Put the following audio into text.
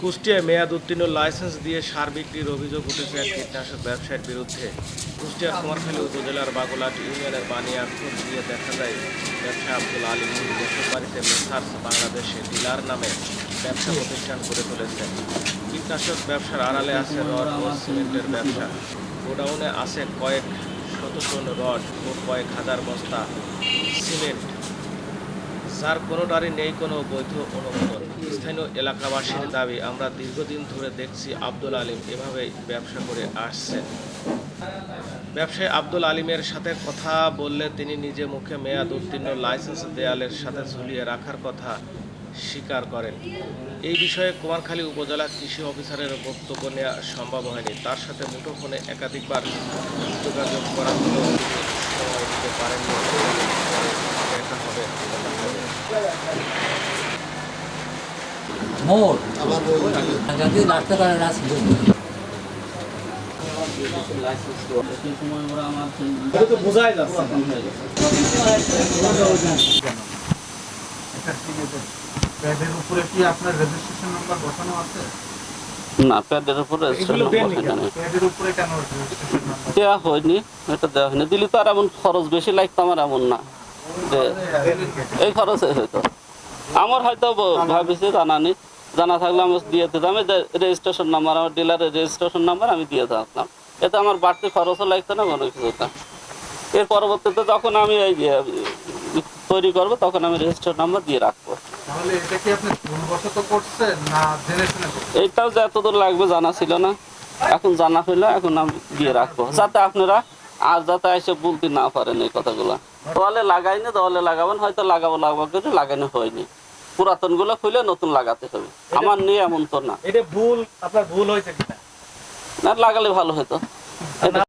কুষ্টিয়ায় মেয়াদ উত্তীর্ণ লাইসেন্স দিয়ে সার বিক্রির অভিযোগ উঠেছে এক কীটনাশক ব্যবসায়ীর বিরুদ্ধে। কুষ্টিয়া কুমারখালী উপজেলার বাগুলাট ইউনিয়নের বানিয়া খোঁজ দিয়ে দেখা যায় ব্যবসা আব্দুল আলী দেশের বাড়িতে মেসার্স বাংলাদেশে ডিলার নামে ব্যবসা প্রতিষ্ঠান করে তুলেছে। কীটনাশক ব্যবসার আড়ালে আছে রড ও সিমেন্টের ব্যবসা। গোডাউনে আছে কয়েক শত টন রড ও কয়েক হাজার বস্তা সিমেন্ট। যার কোনোটারই নেই, কোনো বৈধ অনুমোদন। স্থানীয় এলাকাবাসীর দাবি, আমরা দীর্ঘদিন ধরে দেখছি আব্দুল আলিম এভাবেই ব্যবসা করে আসছেন। ব্যবসায়ী আব্দুল আলিমের সাথে কথা বললে তিনি নিজে মুখে মেয়াদ উত্তীর্ণ, লাইসেন্স দেয়ালের সাথে ঝুলিয়ে রাখার কথা স্বীকার করেন। এই বিষয়ে কুমারখালী উপজেলা কৃষি অফিসারের বক্তব্য নেওয়া সম্ভব হয়নি। তার সাথে মুঠোফোনে একাধিকবার যোগাযোগ করা হলেও সময় দিতে। মোর। যদি রাখতে পারে না। উপরে কি আপনার রেজিস্ট্রেশন নাম্বার বসানো আছে? না প্যাডের উপরে এখানে প্যাডের উপরে কেন রেজিস্ট্রেশন নাম্বার দেওয়া হয়নি এটা দেওয়া হয়নি। দিলে তো আর এমন খরচ বেশি লাগতো আমার এমন না। এই খরচে হয়তো আমার হয়তো ভাবিছি জানা নেই। জানা থাকলে আমি দিয়ে দিতাম রেজিস্ট্রেশন নাম্বার আমার ডিলারের রেজিস্ট্রেশন নাম্বার আমি দিয়ে থাকলাম এতে আমার বাড়তি খরচও লাগতো না কোনো কিছু না। এর পরবর্তীতে যখন আমি এই তৈরি করব তখন আমি রেজিস্ট্রেশন নাম্বার দিয়ে রাখব। এইটাও যে এতদূর লাগবে জানা ছিল না। এখন জানা হইল এখন আমি দিয়ে রাখব। যাতে আপনারা আর যাতে আইসে বলতে না পারেন এই কথাগুলো। দলে লাগাইনি দলে লাগাবেন হয়তো লাগাবো লাগাবো কিন্তু লাগানো হয়নি। পুরাতনগুলো খুলে নতুন লাগাতে হবে। আমার নিয়ে এমন তো না। এটা ভুল আপনার ভুল হয়েছে কিনা? না লাগালে ভালো হতো।